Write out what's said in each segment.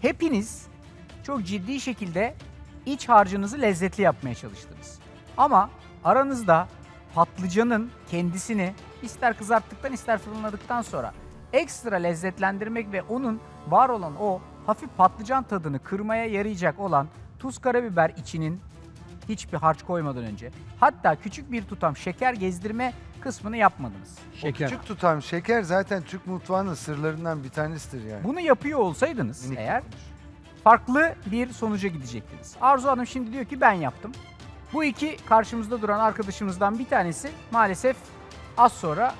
hepiniz çok ciddi şekilde iç harcınızı lezzetli yapmaya çalıştınız. Ama aranızda patlıcanın kendisini ister kızarttıktan ister fırınladıktan sonra ekstra lezzetlendirmek ve onun var olan o hafif patlıcan tadını kırmaya yarayacak olan tuz karabiber içinin hiçbir harç koymadan önce hatta küçük bir tutam şeker gezdirme kısmını yapmadınız. O Şeker. küçük tutam şeker zaten Türk mutfağının sırlarından bir tanesidir yani. Bunu yapıyor olsaydınız Minik eğer farklı bir sonuca gidecektiniz. Arzu Hanım şimdi diyor ki ben yaptım. Bu iki karşımızda duran arkadaşımızdan bir tanesi maalesef az sonra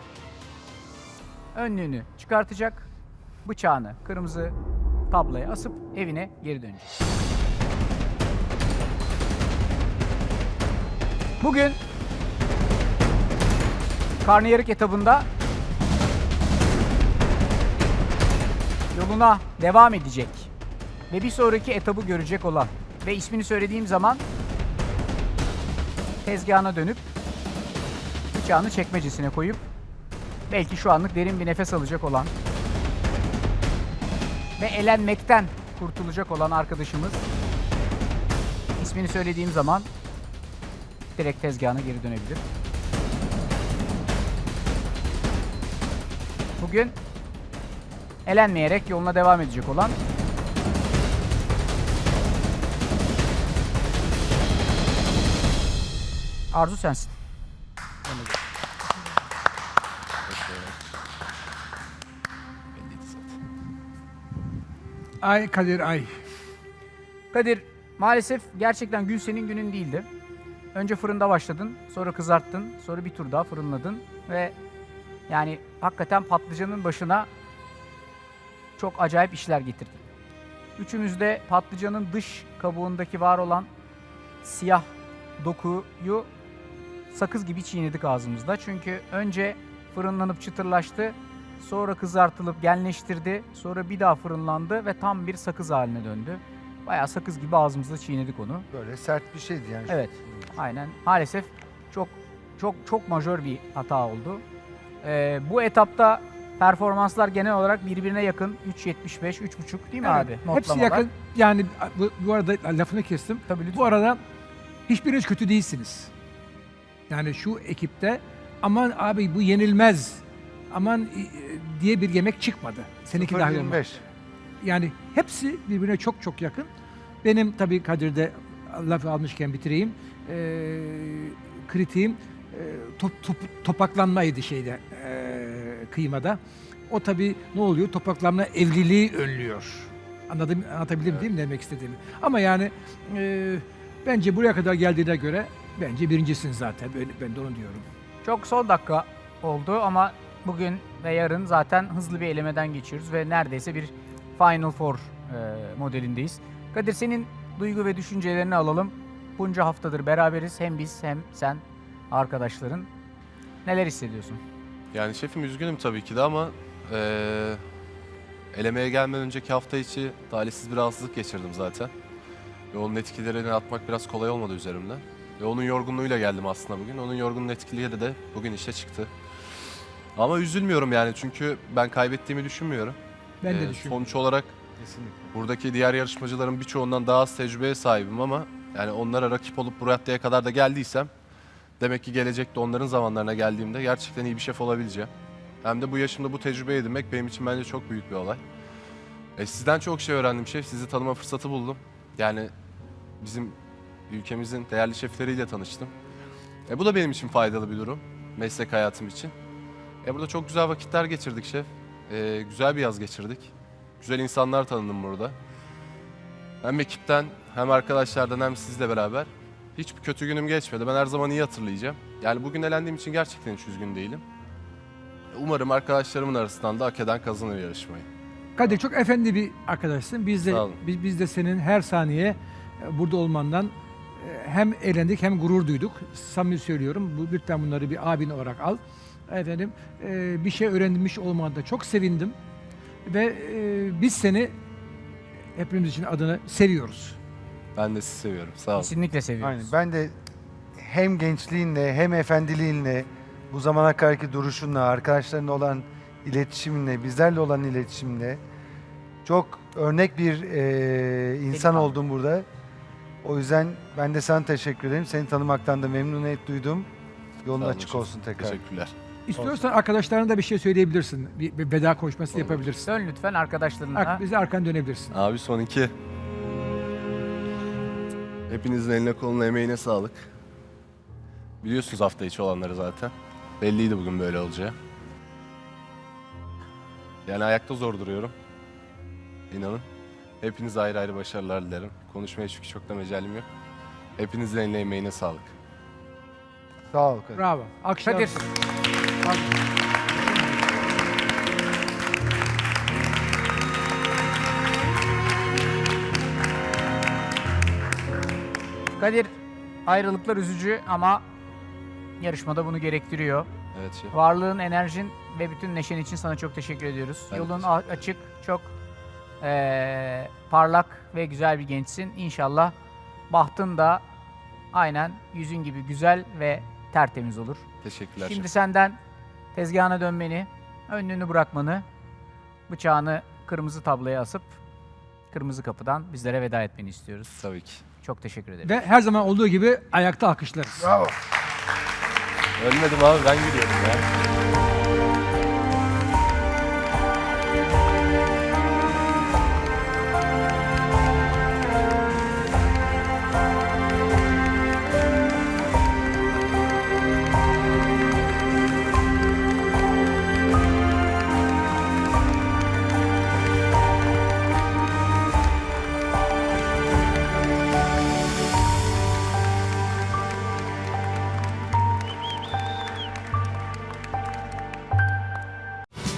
önlüğünü çıkartacak, bıçağını kırmızı tabloya asıp evine geri dönecek. Bugün karnıyarık etabında yoluna devam edecek ve bir sonraki etabı görecek olan ve ismini söylediğim zaman tezgahına dönüp bıçağını çekmecesine koyup belki şu anlık derin bir nefes alacak olan ve elenmekten kurtulacak olan arkadaşımız ismini söylediğim zaman direkt tezgahına geri dönebilir. Bugün elenmeyerek yoluna devam edecek olan Arzu sensin. Ay Kadir ay. Kadir maalesef gerçekten gün senin günün değildi. Önce fırında başladın, sonra kızarttın, sonra bir tur daha fırınladın ve yani hakikaten patlıcanın başına çok acayip işler getirdin. Üçümüz de patlıcanın dış kabuğundaki var olan siyah dokuyu sakız gibi çiğnedik ağzımızda. Çünkü önce fırınlanıp çıtırlaştı, sonra kızartılıp genleştirdi, sonra bir daha fırınlandı ve tam bir sakız haline döndü. Bayağı sakız gibi ağzımızda çiğnedik onu. Böyle sert bir şeydi yani. Evet. Aynen. Maalesef çok çok çok majör bir hata oldu. Ee, bu etapta performanslar genel olarak birbirine yakın. 3.75, 3.5 değil mi Evet, abi? Hepsi Notlamalar. yakın. Yani bu, bu arada lafını kestim. Tabii lütfen. Bu arada hiçbiriniz kötü değilsiniz. Yani şu ekipte aman abi bu yenilmez. Aman e, diye bir yemek çıkmadı. Seninki dahil olmak. 0.25. Yani hepsi birbirine çok çok yakın. Benim tabii Kadir'de lafı almışken bitireyim. Ee, kritiğim e, top, top- topaklanmaydı şeyde e, kıymada. O tabii ne oluyor? Topaklanma evliliği önlüyor. Anladım, anlatabildim değil mi demek istediğimi? Ama yani e, bence buraya kadar geldiğine göre bence birincisin zaten. Ben, ben de onu diyorum. Çok son dakika oldu ama bugün ve yarın zaten hızlı bir elemeden geçiyoruz ve neredeyse bir Final Four e, modelindeyiz. Kadir senin duygu ve düşüncelerini alalım. Bunca haftadır beraberiz. Hem biz hem sen arkadaşların. Neler hissediyorsun? Yani şefim üzgünüm tabii ki de ama eee elemeye gelmeden önceki hafta içi talihsiz bir rahatsızlık geçirdim zaten. Ve onun etkilerini atmak biraz kolay olmadı üzerimden. Ve onun yorgunluğuyla geldim aslında bugün. Onun yorgunluğu etkileri de bugün işte çıktı. Ama üzülmüyorum yani çünkü ben kaybettiğimi düşünmüyorum. Ben de Ee, düşünüyorum. Sonuç olarak Kesinlikle. buradaki diğer yarışmacıların birçoğundan daha az tecrübeye sahibim ama yani onlara rakip olup bu raddeye kadar da geldiysem demek ki gelecekte onların zamanlarına geldiğimde gerçekten iyi bir şef olabileceğim. Hem de bu yaşımda bu tecrübe edinmek benim için bence çok büyük bir olay. E, sizden çok şey öğrendim şef. Sizi tanıma fırsatı buldum. Yani bizim ülkemizin değerli şefleriyle tanıştım. E, bu da benim için faydalı bir durum. Meslek hayatım için. E, burada çok güzel vakitler geçirdik şef. E, güzel bir yaz geçirdik. Güzel insanlar tanıdım burada. Hem ekipten hem arkadaşlardan hem sizle beraber. Hiçbir kötü günüm geçmedi. Ben her zaman iyi hatırlayacağım. Yani bugün elendiğim için gerçekten hiç üzgün değilim. Umarım arkadaşlarımın arasından da hak eden kazanır yarışmayı. Kadir çok efendi bir arkadaşsın. Biz de Sağ olun. biz, biz de senin her saniye e, burada olmandan e, hem eğlendik hem gurur duyduk. Samimi söylüyorum. Bu lütfen bunları bir abin olarak al. Efendim e, bir şey öğrenmiş olmanda çok sevindim. Ve e, biz seni hepimiz için adını seviyoruz. Ben de sizi seviyorum. Sağ olun. Kesinlikle seviyoruz. Aynen. Ben de hem gençliğinle hem efendiliğinle bu zamana kadarki duruşunla, arkadaşlarınla olan iletişiminle, bizlerle olan iletişimle Çok örnek bir e, insan Delikanlı. oldun burada. O yüzden ben de sana teşekkür ederim. Seni tanımaktan da memnuniyet duydum. Yolun Sağ olun açık hocam. olsun tekrar. Teşekkürler. İstiyorsan arkadaşlarına da bir şey söyleyebilirsin. Bir, bir veda konuşması Olur. yapabilirsin. Dön lütfen arkadaşlarına. Ar- bize arkan dönebilirsin. Abi son iki. Hepinizin eline koluna emeğine sağlık. Biliyorsunuz hafta içi olanları zaten. Belliydi bugün böyle olacağı. Yani ayakta zor duruyorum. İnanın. Hepinize ayrı ayrı başarılar dilerim. Konuşmaya çünkü çok da mecalim yok. Hepinizin eline emeğine sağlık. Sağ ol. Kadir. Bravo. Akşam. Kadir. Kadir ayrılıklar üzücü ama yarışmada bunu gerektiriyor. Evet şef. Varlığın, enerjin ve bütün neşen için sana çok teşekkür ediyoruz. Ben Yolun a- açık, çok eee, parlak ve güzel bir gençsin. İnşallah bahtın da aynen yüzün gibi güzel ve tertemiz olur. Teşekkürler Şimdi şef. senden tezgahına dönmeni, önlüğünü bırakmanı, bıçağını kırmızı tabloya asıp kırmızı kapıdan bizlere veda etmeni istiyoruz. Tabii ki. Çok teşekkür ederim. Ve her zaman olduğu gibi ayakta alkışlarız. Bravo. Ölmedim abi ben gidiyorum ya.